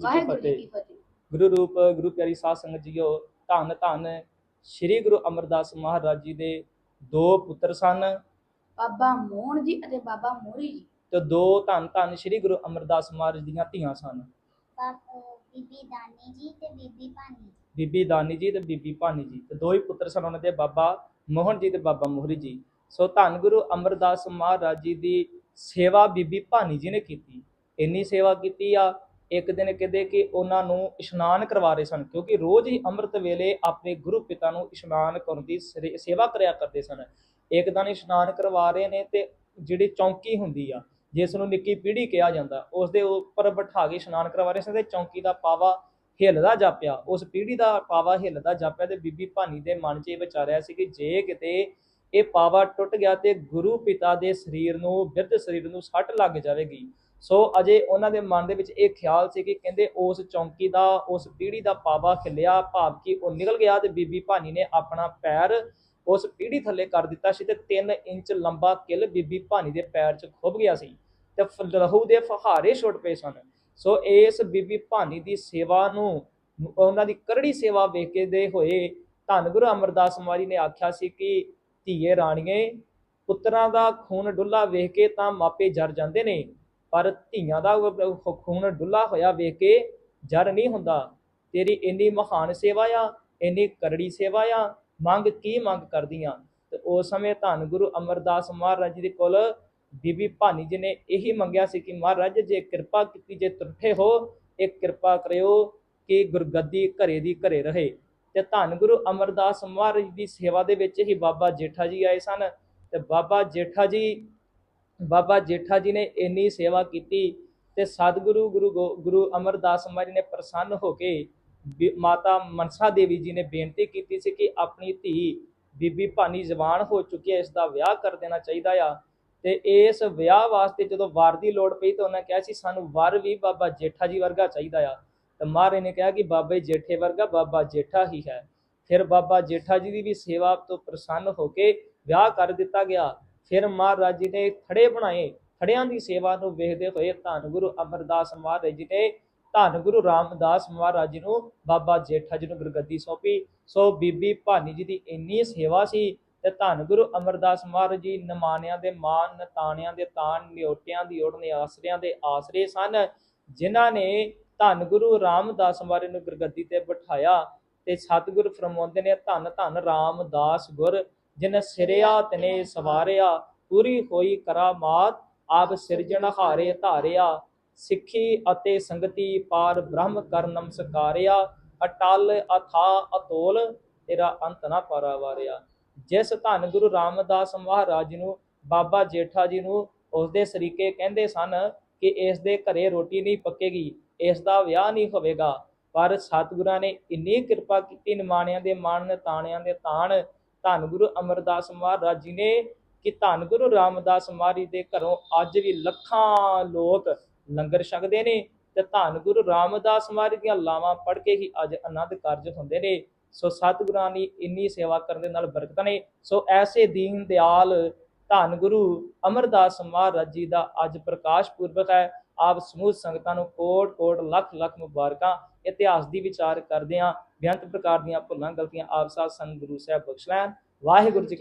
ਵਾਹਿਗੁਰੂ ਜੀ ਕੀ ਫਤਿਹ ਗੁਰੂ ਰੂਪ ਗੁਰੂ ਪਿਆਰੀ ਸਾਧ ਸੰਗਤ ਜੀਓ ਧੰਨ ਧੰਨ ਸ੍ਰੀ ਗੁਰੂ ਅਮਰਦਾਸ ਮਹਾਰਾਜ ਜੀ ਦੇ ਦੋ ਪੁੱਤਰ ਸਨ ਬਾਬਾ ਮੋਹਨ ਜੀ ਅਤੇ ਬਾਬਾ ਮੋਹਰੀ ਜੀ ਤੇ ਦੋ ਧੰਨ ਧੰਨ ਸ੍ਰੀ ਗੁਰੂ ਅਮਰਦਾਸ ਮਹਾਰਾਜ ਦੀਆਂ ਧੀਆਂ ਸਨ ਬੀਬੀ ਦਾਨੀ ਜੀ ਤੇ ਬੀਬੀ ਭਾਨੀ ਜੀ ਬੀਬੀ ਦਾਨੀ ਜੀ ਤੇ ਬੀਬੀ ਭਾਨੀ ਜੀ ਤੇ ਦੋ ਹੀ ਪੁੱਤਰ ਸਨ ਉਹਨਾਂ ਦੇ ਬਾਬਾ ਮੋਹਨ ਜੀ ਤੇ ਬਾਬਾ ਮੋਹਰੀ ਜੀ ਸੋ ਧੰਨ ਗੁਰੂ ਅਮਰਦਾਸ ਮਹਾਰਾਜ ਜੀ ਦੀ ਸੇਵਾ ਬੀਬੀ ਭਾਨੀ ਜੀ ਨੇ ਕੀਤੀ ਇੰਨੀ ਸੇਵਾ ਕੀਤੀ ਆ ਇੱਕ ਦਿਨ ਕਹਿੰਦੇ ਕਿ ਉਹਨਾਂ ਨੂੰ ਇਸ਼ਨਾਨ ਕਰਵਾ ਰਹੇ ਸਨ, ਕਿਉਂਕਿ ਰੋਜ਼ ਹੀ ਅੰਮ੍ਰਿਤ ਵੇਲੇ ਆਪਣੇ ਗੁਰੂ ਪਿਤਾ ਨੂੰ ਇਸ਼ਨਾਨ ਕਰਨ ਦੀ ਸਰੇ- ਸੇਵਾ ਕਰਿਆ ਕਰਦੇ ਸਨ। ਇੱਕ ਦਿਨ ਇਸ਼ਨਾਨ ਕਰਵਾ ਰਹੇ ਨੇ ਤੇ ਜਿਹੜੀ ਚੌਂਕੀ ਹੁੰਦੀ ਆ, ਜਿਸ ਨੂੰ ਨਿੱਕੀ ਪੀੜੀ ਕਿਹਾ ਜਾਂਦਾ ਉਸ ਦੇ ਉੱਪਰ ਬਿਠਾ ਕੇ ਇਸ਼ਨਾਨ ਕਰਵਾ ਰਹੇ ਸਨ ਤੇ ਚੌਂਕੀ ਦਾ ਪਾਵਾ ਹਿੱਲਦਾ ਜਾਪਿਆ। ਉਸ ਪੀੜੀ ਦਾ ਪਾਵਾ ਹਿੱਲਦਾ ਜਾਪਿਆ ਤੇ ਬੀਬੀ ਭਾਨੀ ਦੇ ਮਨ 'ਚ ਇਹ ਵਿਚਾਰਿਆ ਸੀ ਕਿ ਜੇ ਕਿਤੇ ਇਹ ਪਾਵਾ ਟੁੱਟ ਗਿਆ ਤੇ ਗੁਰੂ ਪਿਤਾ ਦੇ ਸਰੀਰ ਨੂੰ, ਬਿਰਧ ਸਰੀਰ ਨੂੰ ਸੱਟ ਲੱਗ ਜਾਵੇਗੀ। ਸੋ ਅਜੇ ਉਹਨਾਂ ਦੇ ਮਨ ਦੇ ਵਿੱਚ ਇਹ ਖਿਆਲ ਸੀ ਕਿ ਕਹਿੰਦੇ ਉਸ ਚੌਂਕੀ ਦਾ, ਉਸ ਪੀੜੀ ਦਾ ਪਾਵਾ ਖਿਲਿਆ, ਭਾਵ ਕਿ ਉਹ ਨਿਕਲ ਗਿਆ ਤੇ ਬੀਬੀ ਭਾਨੀ ਨੇ ਆਪਣਾ ਪੈਰ ਉਸ ਪੀੜੀ ਥੱਲੇ ਕਰ ਦਿੱਤਾ ਸੀ ਤੇ 3 ਇੰਚ ਲੰਬਾ ਕਿਲ ਬੀਬੀ ਭਾਨੀ ਦੇ ਪੈਰ 'ਚ ਖੁੱਭ ਗਿਆ ਸੀ ਤੇ ਫ- ਲਹੂ ਦੇ ਫਹਾਰੇ ਛੁੱਟ ਪਏ ਸਨ। ਸੋ ਇਸ ਬੀਬੀ ਭਾਨੀ ਦੀ ਸੇਵਾ ਨੂੰ, ਉਹਨਾਂ ਦੀ ਕਰੜੀ ਸੇਵਾ ਵੇਖ ਕੇ ਦੇ ਹੋਏ ਧੰਨ ਗੁਰੂ ਅਮਰਦਾਸ ਮਾਰੀ ਨੇ ਆਖਿਆ ਸੀ ਕਿ ਧੀਏ ਰਾਣੀਏ, ਪੁੱਤਰਾਂ ਦਾ ਖੂਨ ਡੁੱਲਾ ਵੇਖ ਕੇ ਤਾਂ ਮਾਪੇ ਜਰ ਜਾਂਦੇ ਨੇ। ਪਰ ਧੀਆਂ ਦਾ ਖੂਨ ਡੁੱਲਾ ਹੋਇਆ ਵੇਖ ਕੇ ਜਰ ਨਹੀਂ ਹੁੰਦਾ। ਤੇਰੀ ਇੰਨੀ ਮਹਾਨ ਸੇਵਾ ਆ, ਇੰਨੀ ਕਰੜੀ ਸੇਵਾ ਆ, ਮੰਗ ਕੀ ਮੰਗ ਕਰਦੀਆਂ? ਤੇ ਉਸ ਸਮੇਂ ਧੰਨ ਗੁਰੂ ਅਮਰਦਾਸ ਮਹਾਰਾਜ ਜੀ ਦੇ ਕੋਲ ਬੀਬੀ ਭਾਨੀ ਜੀ ਨੇ ਇਹੀ ਮੰਗਿਆ ਸੀ ਕਿ ਮਹਾਰਾਜ ਜੇ ਕਿਰਪਾ ਕੀਤੀ, ਜੇ ਤੁਰਠੇ ਹੋ, ਇਹ ਕਿਰਪਾ ਕਰਿਓ ਕਿ ਗੁਰਗੱਦੀ ਘਰੇ ਦੀ ਘਰੇ ਰਹੇ। ਤੇ ਧੰਨ ਗੁਰੂ ਅਮਰਦਾਸ ਮਹਾਰਾਜ ਦੀ ਸੇਵਾ ਦੇ ਵਿੱਚ ਹੀ ਬਾਬਾ ਜੇਠਾ ਜੀ ਆਏ ਸਨ। ਤੇ ਬਾਬਾ ਜੇਠਾ ਜੀ ਬਾਬਾ ਜੇਠਾ ਜੀ ਨੇ ਇੰਨੀ ਸੇਵਾ ਕੀਤੀ ਤੇ ਸਤਿਗੁਰੂ ਗੁਰੂ ਗੋ- ਗੁਰੂ ਅਮਰਦਾਸ ਮਹਾਰਾਜ ਨੇ ਪ੍ਰਸੰਨ ਹੋ ਕੇ ਬੀ- ਮਾਤਾ ਮਨਸਾ ਦੇਵੀ ਜੀ ਨੇ ਬੇਨਤੀ ਕੀਤੀ ਸੀ ਕਿ ਆਪਣੀ ਧੀ ਬੀਬੀ ਭਾਨੀ ਜਵਾਨ ਹੋ ਚੁੱਕੀ ਹੈ, ਇਸ ਦਾ ਵਿਆਹ ਕਰ ਦੇਣਾ ਚਾਹੀਦਾ ਆ। ਤੇ ਇਸ ਵਿਆਹ ਵਾਸਤੇ ਜਦੋਂ ਵਰ ਦੀ ਲੋੜ ਪਈ ਤਾਂ ਉਹਨਾਂ ਕਿਹਾ ਸੀ, ਸਾਨੂੰ ਵਰ ਵੀ ਬਾਬਾ ਜੇਠਾ ਜੀ ਵਰਗਾ ਚਾਹੀਦਾ ਆ। ਤਾਂ ਮਹਾਰਾਜ ਨੇ ਕਿਹਾ ਕਿ ਬਾਬੇ ਜੇਠੇ ਵਰਗਾ ਬਾਬਾ ਜੇਠਾ ਹੀ ਹੈ। ਫਿਰ ਬਾਬਾ ਜੇਠਾ ਜੀ ਦੀ ਵੀ ਸੇਵਾ ਤੋਂ ਪ੍ਰਸੰਨ ਹੋ ਕੇ ਵਿਆਹ ਕਰ ਦਿੱਤਾ ਗਿਆ। ਫਿਰ ਮਹਾਰਾਜ ਜੀ ਨੇ ਥੜੇ ਬਣਾਏ, ਥੜਿਆਂ ਦੀ ਸੇਵਾ ਨੂੰ ਵੇਖਦੇ ਹੋਏ ਧੰਨ ਗੁਰੂ ਅਮਰਦਾਸ ਮਹਾਰਾਜ ਜੀ ਨੇ ਧੰਨ ਗੁਰੂ ਰਾਮਦਾਸ ਮਹਾਰਾਜ ਜੀ ਨੂੰ ਬਾਬਾ ਜੇਠਾ ਜੀ ਨੂੰ ਗੁਰਗੱਦੀ ਸੌਂਪੀ। ਸੋ ਬੀਬੀ ਭਾਨੀ ਜੀ ਦੀ ਇੰਨੀ ਸੇਵਾ ਸੀ ਤੇ ਧੰਨ ਗੁਰੂ ਅਮਰਦਾਸ ਮਹਾਰਾਜ ਜੀ ਨਮਾਨਿਆਂ ਦੇ ਮਾਨ ਨਤਾਣਿਆਂ ਦੇ ਤਾਣ, ਨਿਓਟਿਆਂ ਦੀ ਓੜ ਆਸਰਿਆਂ ਦੇ ਆਸਰੇ ਸਨ, ਜਿਨ੍ਹਾਂ ਨੇ ਧੰਨ ਗੁਰੂ ਰਾਮਦਾਸ ਮਹਾਰਾਜ ਨੂੰ ਗੁਰਗੱਦੀ ਤੇ ਬਿਠਾਇਆ ਤੇ ਸਤਿਗੁਰ ਫਰਮਾਉਂਦੇ ਨੇ, ਧੰਨ ਧੰਨ ਰਾਮਦਾਸ ਗੁਰ। ਜਿਨ ਸਿਰਿਆ ਤਨੇ ਸਵਾਰਿਆ, ਪੂਰੀ ਹੋਈ ਕਰਾਮਾਤ, ਆਪ ਸਿਰਜਣਹਾਰੇ ਧਾਰਿਆ। ਸਿੱਖੀ ਅਤੇ ਸੰਗਤੀ ਪਾਰ ਬ੍ਰਹਮ ਕਰ ਨਮਸਕਾਰਿਆ। ਅਟਲ, ਅਥਾ, ਅਤੋਲ, ਤੇਰਾ ਅੰਤ ਨਾ ਪਾਰਾਵਾਰਿਆ। ਜਿਸ ਧੰਨ ਗੁਰੂ ਰਾਮਦਾਸ ਮਹਾਰਾਜ ਨੂੰ, ਬਾਬਾ ਜੇਠਾ ਜੀ ਨੂੰ ਉਸਦੇ ਸਰੀਕੇ ਕਹਿੰਦੇ ਸਨ ਕਿ ਇਸ ਦੇ ਘਰੇ ਰੋਟੀ ਨਹੀਂ ਪੱਕੇਗੀ, ਇਸ ਦਾ ਵਿਆਹ ਨਹੀਂ ਹੋਵੇਗਾ। ਪਰ ਸਤਿਗੁਰਾਂ ਨੇ ਇੰਨੀ ਕਿਰਪਾ ਕੀਤੀ ਨਿਮਾਣਿਆਂ ਦੇ ਮਨ ਤਾਣਿਆਂ ਦੇ ਤਾਣ ਧੰਨ ਗੁਰੂ ਅਮਰਦਾਸ ਮਹਾਰਾਜ ਜੀ ਨੇ ਕਿ ਧੰਨ ਗੁਰੂ ਰਾਮਦਾਸ ਮਹਾਰਾਜ ਦੇ ਘਰੋਂ ਅੱਜ ਵੀ ਲੱਖਾਂ ਲੋਕ ਲੰਗਰ ਛਕਦੇ ਨੇ ਤੇ ਧੰਨ ਗੁਰੂ ਰਾਮਦਾਸ ਮਹਾਰਾਜ ਦੀਆਂ ਲਾਵਾਂ ਪੜ੍ਹ ਕੇ ਹੀ ਅੱਜ ਆਨੰਦ ਕਾਰਜ ਹੁੰਦੇ ਨੇ। ਸੋ ਸਤਿਗੁਰਾਂ ਦੀ ਇੰਨੀ ਸੇਵਾ ਕਰਨ ਦੇ ਨਾਲ ਬਰਕਤਾਂ ਨੇ। ਸੋ ਐਸੇ ਦੀਨ ਦਿਆਲ ਧੰਨ ਗੁਰੂ ਅਮਰਦਾਸ ਮਹਾਰਾਜ ਜੀ ਦਾ ਅੱਜ ਪ੍ਰਕਾਸ਼ ਪੁਰਬ ਹੈ। ਆਪ ਸਮੂਹ ਸੰਗਤਾਂ ਨੂੰ ਕੋਟ ਕੋਟ, ਲੱਖ ਲੱਖ ਮੁਬਾਰਕਾਂ ਇਤਿਹਾਸ ਦੀ ਵਿਚਾਰ ਕਰਦੇ ਆਂ ਬੇਅੰਤ ਪ੍ਰਕਾਰ ਦੀਆਂ ਭੁੱਲਾਂ, ਗਲਤੀਆਂ ਆਪ ਸਾਧ ਸੰਗ ਗੁਰੂ ਸਾਹਿਬ ਬਖਸ਼ ਲੈਣ। ਵਾਹਿਗੁਰੂ ਜੀ